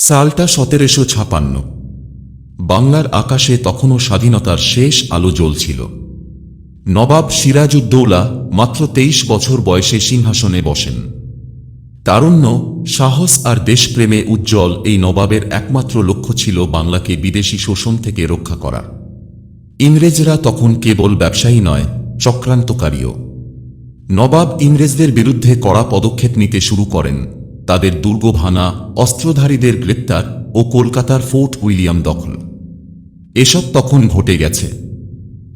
সালটা সতেরোশো ছাপান্ন। বাংলার আকাশে তখনও স্বাধীনতার শেষ আলো জ্বলছিল। নবাব সিরাজউদ্দৌলা মাত্র তেইশ বছর বয়সে সিংহাসনে বসেন। তারুণ্য, সাহস আর দেশপ্রেমে উজ্জ্বল এই নবাবের একমাত্র লক্ষ্য ছিল বাংলাকে বিদেশি শোষণ থেকে রক্ষা করা। ইংরেজরা তখন কেবল ব্যবসায়ী নয়, চক্রান্তকারীও। নবাব ইংরেজদের বিরুদ্ধে কড়া পদক্ষেপ নিতে শুরু করেন। তাদের দুর্গ ভাঙা অস্ত্রধারীদের গ্রেপ্তার ও কলকাতার ফোর্ট উইলিয়াম দখল। এসব তখন ঘটে গেছে।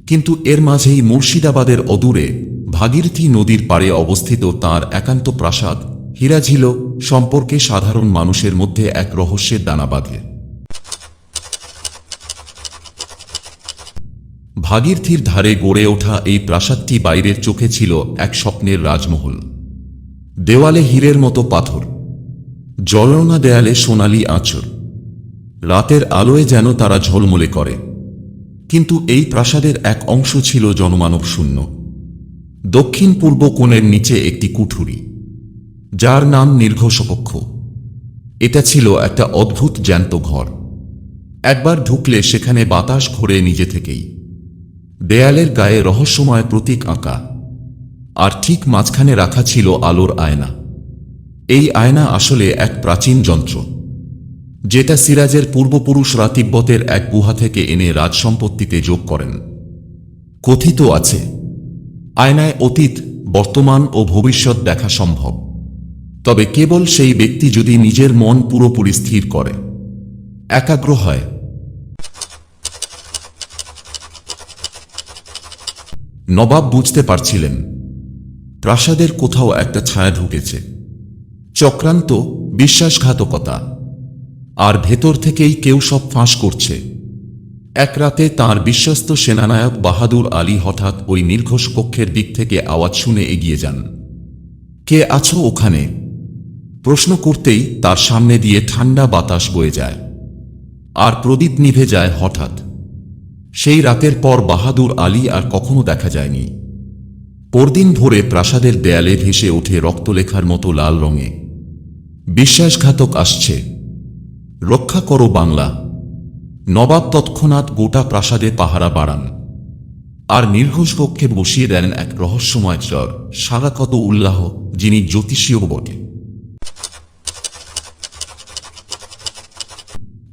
কিন্তু এর মাঝেই মুর্শিদাবাদের অদূরে ভাগীরথী নদীর পাড়ে অবস্থিত তার একান্ত প্রাসাদ হীরাঝিল সম্পর্কে সাধারণ মানুষের মধ্যে এক রহস্যের দানা বাঁধে। ভাগীরথীর ধারে গড়ে ওঠা এই প্রাসাদটি বাইরের চোখে ছিল এক স্বপ্নের রাজমহল। দেওয়ালে হীরের মতো পাথর। জলনা দেয়ালে সোনালি আঁচড় রাতের আলোয় যেন তারা ঝলমলে করে। কিন্তু এই প্রাসাদের এক অংশ ছিল জনমানব শূন্য। দক্ষিণ পূর্ব কোণের নিচে একটি কুঠুরি, যার নাম নির্ঘোষকক্ষ এটা ছিল একটা অদ্ভুত জ্যান্ত ঘর। একবার ঢুকলে সেখানে বাতাস ঘোরে নিজে থেকেই। দেয়ালের গায়ে রহস্যময় প্রতীক আঁকা। আর ঠিক মাঝখানে রাখা ছিল আলোর আয়না। এই আয়না আসলে এক প্রাচীন যন্ত্র, যেটা সিরাজের পূর্বপুরুষরা তিব্বতের এক গুহা থেকে এনে রাজসম্পত্তিতে যোগ করেন। কথিত আছে, আয়নায় অতীত, বর্তমান ও ভবিষ্যৎ দেখা সম্ভব। তবে কেবল সেই ব্যক্তি যদি নিজের মন পুরোপুরি স্থির করে। একাগ্র হয়। নবাব বুঝতে পারছিলেন, প্রাসাদের কোথাও একটা ছায়া ঢুকেছে। চক্রান্ত বিশ্বাসঘাতকতা। আর ভেতর থেকেই কেউ সব ফাঁস করছে। এক রাতে তাঁর বিশ্বস্ত সেনানায়ক বাহাদুর আলী হঠাৎ ওই নির্ঘোষ কক্ষের দিক থেকে আওয়াজ শুনে এগিয়ে যান। কে আছো ওখানে? প্রশ্ন করতেই তার সামনে দিয়ে ঠান্ডা বাতাস বয়ে যায়। আর প্রদীপ নিভে যায় হঠাৎ। সেই রাতের পর বাহাদুর আলী আর কখনো দেখা যায়নি। পরদিন ভোরে প্রাসাদের দেয়ালে ভেসে ওঠে রক্তলেখার মতো লাল রঙে। বিশ্বাসঘাতক আসছে। রক্ষা করো বাংলা। নবাব তৎক্ষণাৎ গোটা প্রাসাদে পাহারা বাড়ান। আর নির্ঘোষ কক্ষে বসিয়ে দেন এক রহস্যময় চর সারাকত উল্লাহ, যিনি জ্যোতিষীয় বটে।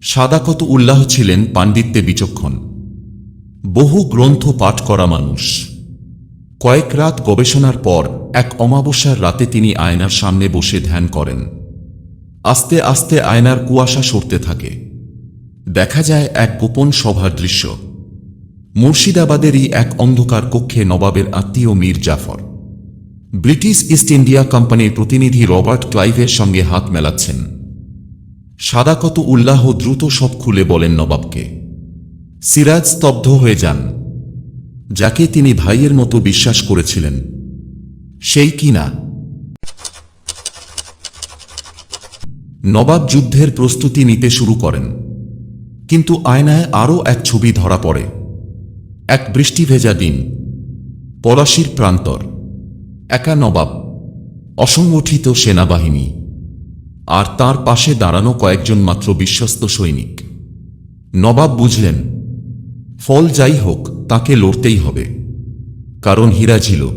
সাদাকত উল্লাহ ছিলেন পাণ্ডিত্যে বিচক্ষণ। বহু গ্রন্থ পাঠ করা মানুষ। কয়েক রাত গবেষণার পর এক অমাবস্যার রাতে তিনি আয়নার সামনে বসে ধ্যান করেন। আস্তে আস্তে আয়নার কুয়াশা সরতে থাকে। দেখা যায় এক গোপন সভার দৃশ্য। মুর্শিদাবাদেরই এক অন্ধকার কক্ষে নবাবের আত্মীয় Mir Jafar. British East India কোম্পানির প্রতিনিধি রবার্ট ক্লাইভের সঙ্গে হাত মেলাচ্ছেন। সাদাকত উল্লাহ দ্রুত সব খুলে বলেন নবাবকে। সিরাজ স্তব্ধ হয়ে যান। যাকে তিনি ভাইয়ের মতো বিশ্বাস করেছিলেন। সেই কি নবাব যুদ্ধের প্রস্তুতি নিতে শুরু করেন। কিন্তু আয়নায় আরও এক ছবি ধরা পড়ে। এক বৃষ্টি ভেজা দিন। পলাশির প্রান্তর। একা নবাব। অসংগঠিত সেনাবাহিনী। আর তার পাশে দাঁড়ানো কয়েকজন মাত্র বিশ্বস্ত সৈনিক। নবাব বুঝলেন, ফল যাই হোক, তাকে লড়তেই হবে। কারণ হীরা ছিল।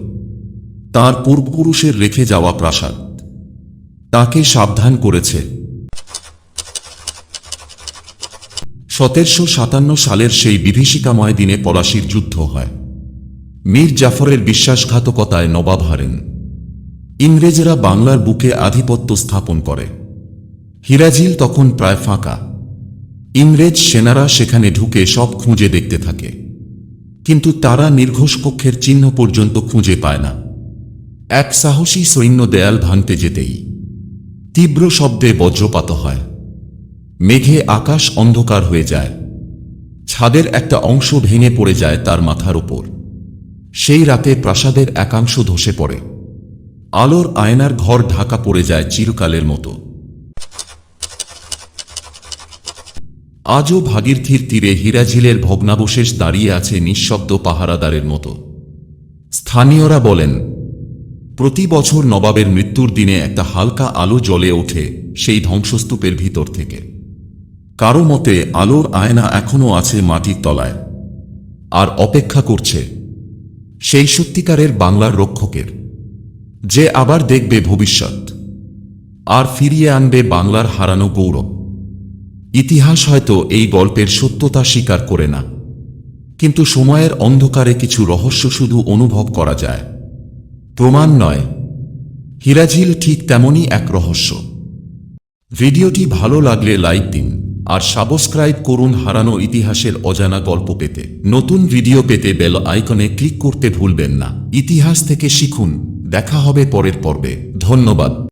তাঁর পূর্বপুরুষের রেখে যাওয়া প্রাসাদ। তাকে সাবধান করেছে। সতেরশো সাতান্ন সালের সেই বিভীষিকাময় দিনে পলাশির যুদ্ধ হয়। মীর জাফরের বিশ্বাসঘাতকতায় নবাব হারেন। ইংরেজরা বাংলার বুকে আধিপত্য স্থাপন করে। হিরাজিল তখন প্রায় ফাঁকা। ইংরেজ সেনারা সেখানে ঢুকে সব খুঁজে দেখতে থাকে। কিন্তু তারা নির্ঘোষ কক্ষের চিহ্ন পর্যন্ত খুঁজে পায় না। এক সাহসী সৈন্য দেয়াল ভাঙতে যেতেই তীব্র শব্দে বজ্রপাত হয়। মেঘে আকাশ অন্ধকার হয়ে যায়। ছাদের একটা অংশ ভেঙে পড়ে যায় তার মাথার ওপর সেই রাতে প্রাসাদের একাংশ ধসে পড়ে। আলোর আয়নার ঘর ঢাকা পড়ে যায় চিরকালের মতো। আজও ভাগীরথীর তীরে হীরাঝিলের ভগ্নাবশেষ দাঁড়িয়ে আছে নিঃশব্দ পাহারাদারের মতো। স্থানীয়রা বলেন প্রতি বছর নবাবের মৃত্যুর দিনে একটা হালকা আলো জ্বলে ওঠে সেই ধ্বংসস্তূপের ভিতর থেকে। কারও মতে, আলোর আয়না এখনও আছে মাটির তলায় আর অপেক্ষা করছে সেই সত্যিকারের বাংলার রক্ষকের, যে আবার দেখবে ভবিষ্যৎ আর ফিরিয়ে আনবে বাংলার হারানো গৌরব। ইতিহাস হয়তো এই গল্পের সত্যতা স্বীকার করে না, কিন্তু সময়ের অন্ধকারে কিছু রহস্য শুধু অনুভব করা যায়। প্রমাণ নয়। হিরাঝিল ঠিক তেমনই এক রহস্য। ভিডিওটি ভালো লাগলে লাইক দিন আর সাবস্ক্রাইব করুন হারানো ইতিহাসের অজানা গল্প পেতে। নতুন ভিডিও পেতে বেল আইকনে ক্লিক করতে ভুলবেন না। ইতিহাস থেকে শিখুন। দেখা হবে পরের পর্বে। ধন্যবাদ।